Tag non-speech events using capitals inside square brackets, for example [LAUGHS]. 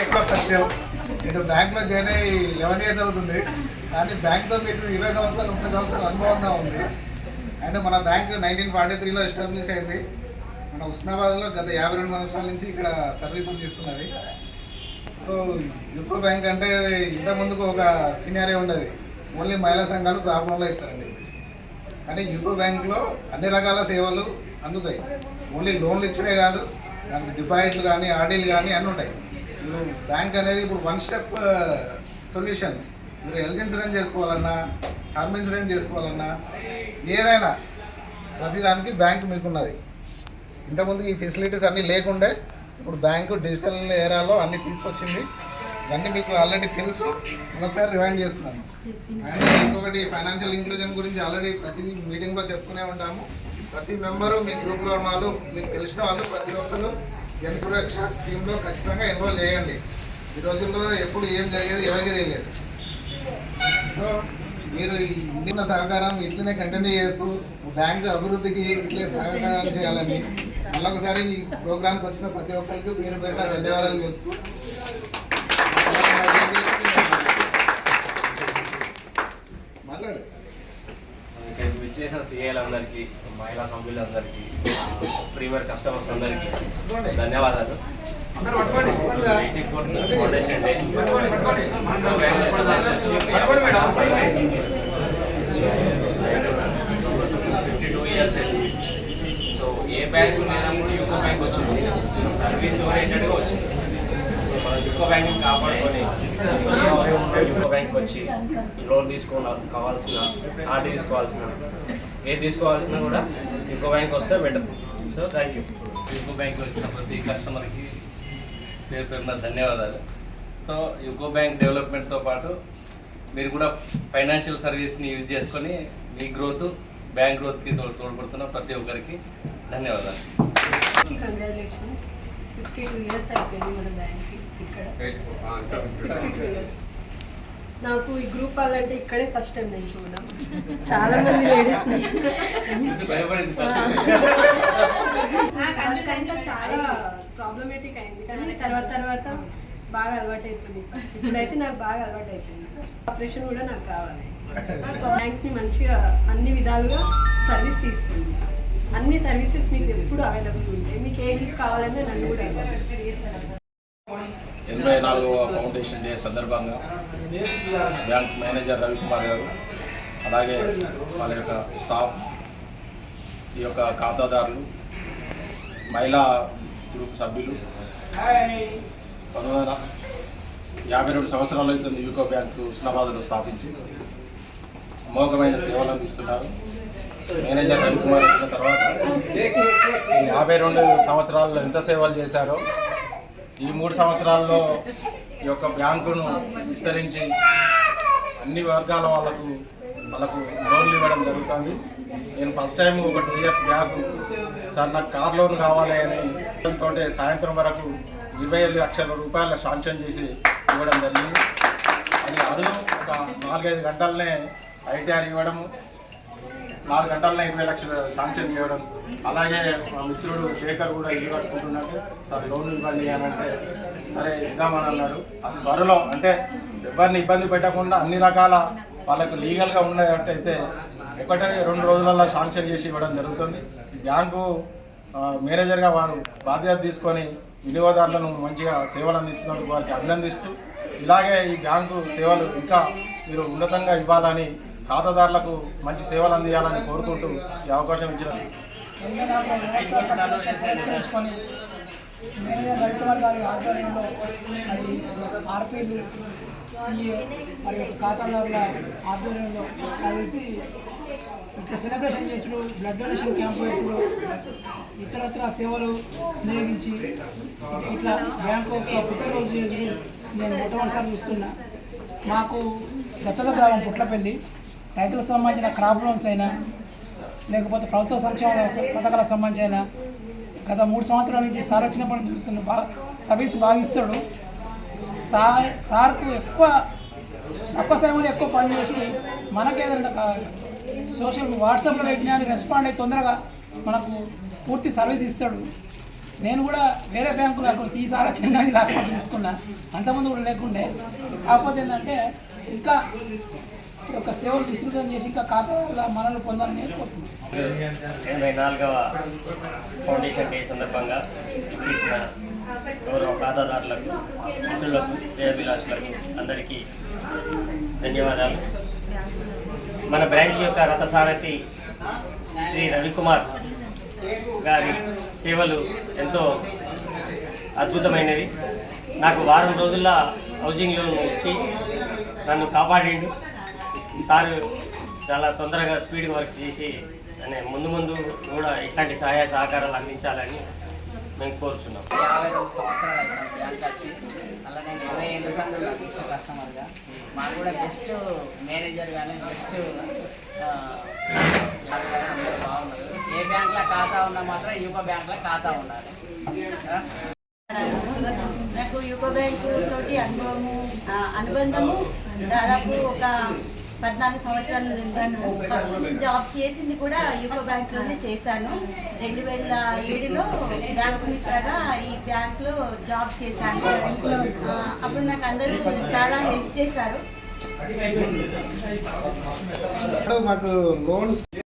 ఎక్కువ పరిచయం నేను బ్యాంక్లో జాయిన్ అయ్యి లెవెన్ ఇయర్స్ అవుతుంది. కానీ బ్యాంక్తో మీకు ఇరవై సంవత్సరాలు ముప్పై సంవత్సరాలు అనుభవంగా ఉంది. అండ్ మన బ్యాంక్ నైన్టీన్ ఫార్టీ త్రీలో ఎస్టాబ్లిష్ అయింది. మన ఉస్నాబాద్లో గత యాభై రెండు సంవత్సరాల నుంచి ఇక్కడ సర్వీస్ అందిస్తున్నది. సో యూకో బ్యాంక్ అంటే ఇంత ముందుకు ఒక సీనియరే ఉండేది. ఓన్లీ మహిళా సంఘాలు ప్రాబ్లంలో ఇస్తారండి. కానీ యూకో బ్యాంక్లో అన్ని రకాల సేవలు అందుతాయి. ఓన్లీ లోన్లు ఇచ్చడే కాదు దానికి డిపాజిట్లు కానీ ఆర్డీలు కానీ అన్నీ ఉంటాయి. మీరు బ్యాంక్ అనేది ఇప్పుడు వన్ స్టెప్ సొల్యూషన్ మీరు హెల్త్ ఇన్సూరెన్స్ చేసుకోవాలన్నా టర్మ్ ఇన్సూరెన్స్ చేసుకోవాలన్నా ఏదైనా ప్రతిదానికి బ్యాంక్ మీకున్నది. ఇంతకుముందు ఈ ఫెసిలిటీస్ అన్నీ లేకుండే ఇప్పుడు బ్యాంకు డిజిటల్ ఏరాలో అన్నీ తీసుకొచ్చింది. ఇవన్నీ మీకు ఆల్రెడీ తెలుసు. ఒకసారి రిమైండ్ చేస్తున్నాను. అండ్ ఇంకొకటి ఫైనాన్షియల్ ఇంక్లూజన్ గురించి ఆల్రెడీ ప్రతి మీటింగ్లో చెప్పుకునే ఉంటాము. ప్రతి మెంబరు మీ గ్రూప్లో ఉన్న వాళ్ళు మీకు తెలిసిన వాళ్ళు ప్రతి ఒక్కరు జన సురక్ష స్కీమ్లో ఖచ్చితంగా ఎన్రోల్ చేయండి. ఈ రోజుల్లో ఎప్పుడు ఏం జరిగేది ఎవరికి తెలియదు. సో మీరు ఇన్న సహకారం ఇట్లనే కంటిన్యూ చేస్తూ బ్యాంకు అభివృద్ధికి ఇట్లే సహకారం చేయాలని మళ్ళొకసారి ఈ ప్రోగ్రాంకి వచ్చిన ప్రతి ఒక్కరికి పేరు పేట ధన్యవాదాలు చెప్తూ మాట్లాడు ఇక్కడ విచ్చేసిన సీఏలందరికీ మహిళా సభ్యులందరికీ ప్రీమియర్ కస్టమర్స్ అందరికీ ధన్యవాదాలు. Eighty fourth foundation day. Fifty two years అయింది సో ఏ బ్యాంక్ లేనప్పుడు యూకో బ్యాంక్ వచ్చింది. సర్వీస్ ఓరియంటెడ్గా వచ్చింది. మన యూకో బ్యాంక్ కాపాడుకొని బ్యాంక్ వచ్చి లోన్ తీసుకోవాలి కావాల్సిన ఆర్డీ తీసుకోవాల్సిన ఏది తీసుకోవాల్సిన కూడా యూకో బ్యాంక్ వస్తే better. So thank you. UCO bank వచ్చిన ప్రతి కస్టమర్కి పేరు పేరున ధన్యవాదాలు. సో యూకో బ్యాంక్ డెవలప్మెంట్తో పాటు మీరు కూడా ఫైనాన్షియల్ సర్వీస్ని యూజ్ చేసుకొని మీ గ్రోత్ బ్యాంక్ గ్రోత్కి తోడ్ తోడ్పడుతున్న ప్రతి ఒక్కరికి ధన్యవాదాలు. కంగ్రాచులేషన్స్ ఫిఫ్టీ టూ ఇయర్స్ అయిపోయింది మన బ్యాంక్కి ఇక్కడ. ఫిఫ్టీ టూ ఇయర్స్ నాకు ఈ గ్రూప్ వాళ్ళంటే ఇక్కడే ఫస్ట్ టైం నేను చూడడం. [LAUGHS] చాలా మంది [LAUGHS] నాకంతా చాలా ప్రాబ్లమేటిక్ అయింది. కానీ తర్వాత తర్వాత బాగా అలవాటు అయిపోయింది ఇప్పుడైతే నాకు బాగా అలవాటు అయిపోయింది ఆపరేషన్ కూడా నాకు కావాలి. బ్యాంక్ని మంచిగా అన్ని విధాలుగా సర్వీస్ తీసుకుంది. అన్ని సర్వీసెస్ మీకు ఎప్పుడు అవైలబుల్ ఉంటాయి. మీకు ఏ హెల్ప్ కావాలన్నా నన్ను కూడా ఎనభై నాలుగవ ఫౌండేషన్ డే సందర్భంగా బ్యాంక్ మేనేజర్ రవికుమార్ గారు అలాగే వాళ్ళ యొక్క స్టాఫ్ ఈ యొక్క ఖాతాదారులు మహిళా గ్రూప్ సభ్యులు. పంతొమ్మిది వందల యాభై రెండు సంవత్సరాలు అవుతుంది యూకో బ్యాంకు హుస్నాబాద్లో స్థాపించి అమోఘమైన సేవలు అందిస్తున్నారు. మేనేజర్ రవికుమార్ వచ్చిన తర్వాత యాభై రెండు సంవత్సరాల్లో ఎంత సేవలు చేశారో ఈ మూడు సంవత్సరాల్లో ఈ యొక్క బ్యాంకును విస్తరించి అన్ని వర్గాల వాళ్ళకు వాళ్ళకు లోన్లు ఇవ్వడం జరుగుతుంది. నేను ఫస్ట్ టైం ఒక టూ ఇయర్స్ బ్యాక్ సార్ నాకు కార్ లోన్ కావాలి అని తోటే సాయంత్రం వరకు ఇరవై ఐదు లక్షల రూపాయల శాంక్షన్ చేసి ఇవ్వడం జరిగింది. అది అరుదు ఒక నాలుగైదు గంటలనే ఐటీఆర్ ఇవ్వడము నాలుగు గంటలనే ఇరవై లక్షలు శాంక్షన్ చేయడం. అలాగే మా మిత్రుడు శేఖర్ కూడా ఇల్లు కట్టుకుంటున్నట్టు సార్ లోన్ ఇవ్వండి అని అంటే సరే ఇద్దామని అన్నాడు. అది త్వరలో అంటే ఎవరిని ఇబ్బంది పెట్టకుండా అన్ని రకాల వాళ్ళకు లీగల్గా ఉన్నట్టయితే ఒకటే రెండు రోజులలో శాంక్షన్ చేసి ఇవ్వడం జరుగుతుంది. బ్యాంకు మేనేజర్గా వారు బాధ్యత తీసుకొని వినియోగదారులను మంచిగా సేవలు అందిస్తున్నందుకు వారికి అభినందిస్తూ ఇలాగే ఈ బ్యాంకు సేవలు ఇంకా మీరు ఉన్నతంగా ఇవ్వాలని ఖాతాదారులకు మంచి సేవలు అందించాలని కోరుకుంటూ ఈ అవకాశం ఇచ్చిన మేనేజర్ రవికుమార్ గారి ఆధ్వర్యంలో మరి ఆర్పీలు సిఏ మరియు ఖాతాదారుల ఆధ్వర్యంలో కలిసి ఇట్లా సెలబ్రేషన్ చేసుడు బ్లడ్ డొనేషన్ క్యాంపు ఇప్పుడు ఇతరత్ర సేవలు వినియోగించి ఇట్లా బ్యాంకు యొక్క పుట్టినరోజు చేసి నేను మొట్టమొదటిసారి చూస్తున్నా. మాకు గతల గ్రామం పుట్లపల్లి. రైతులకు సంబంధించిన క్రాప్ లోన్స్ అయినా లేకపోతే ప్రభుత్వ సంక్షేమ పథకాలకు సంబంధించిన గత మూడు సంవత్సరాల నుంచి సార్ వచ్చినప్పటి నుంచి చూస్తున్న బాగా సర్వీస్ బాగా ఇస్తాడు. సార్ సార్కు ఎక్కువ తక్కువ సమయంలో ఎక్కువ పని చేసి మనకి ఏదైనా సోషల్ వాట్సాప్లో పెట్టినా రెస్పాండ్ అయ్యి తొందరగా మనకు పూర్తి సర్వీస్ ఇస్తాడు. నేను కూడా వేరే బ్యాంకులో అక్కడ వచ్చిన చిన్నది రాకుండా తీసుకున్నా. అంతకుముందు కూడా లేకుండే. కాకపోతే ఏంటంటే ఇంకా యొక్క సేవలు విస్తృతం చేసి ఇంకా ఖాతాల మనలు పొందాలని కోరుతున్నాను ఎనభై నాలుగవ ఫౌండేషన్ డే సందర్భంగా చేసిన గౌరవ ఖాతాదారులకు మిత్రులకు శ్రేయభిలాషులకు అందరికీ ధన్యవాదాలు. మన బ్రాంచ్ యొక్క రథసారథి శ్రీ రవికుమార్ గారి సేవలు ఎంతో అద్భుతమైనవి. నాకు వారం రోజుల్లో హౌసింగ్ లోన్ ఇచ్చి నన్ను కాపాడిండు. సార్ చాలా తొందరగా స్పీడ్ వర్క్ చేసి అనే ముందు ముందు కూడా ఇట్లాంటి సహాయ సహకారాలు అందించాలని మేము కోరుచున్నాం. యాభై రెండు సంవత్సరాలు బ్యాంక్ వచ్చి అలా నేను ఇరవై ఏళ్ళ సందులో బెస్ట్ కస్టమర్గా మాకు కూడా బెస్ట్ మేనేజర్ కానీ బెస్ట్ అందరూ బాగున్నారు. ఏ బ్యాంక్లో ఖాతా ఉన్నా మాత్రం యూపా బ్యాంక్లో ఖాతా ఉండాలి? నాకు యూకో బ్యాంకు తోటి అనుభవము అనుబంధము దాదాపు ఒక పద్నాలుగు సంవత్సరాల నుండి ఫస్ట్ నేను జాబ్ చేసింది కూడా యూకో బ్యాంక్లోనే చేశాను. రెండు వేల ఏడులో బ్యాంకు మిత్రగా ఈ బ్యాంక్లో జాబ్ చేశాను. అప్పుడు నాకు అందరూ చాలా హెల్ప్ చేశారు. మాకు లోన్స్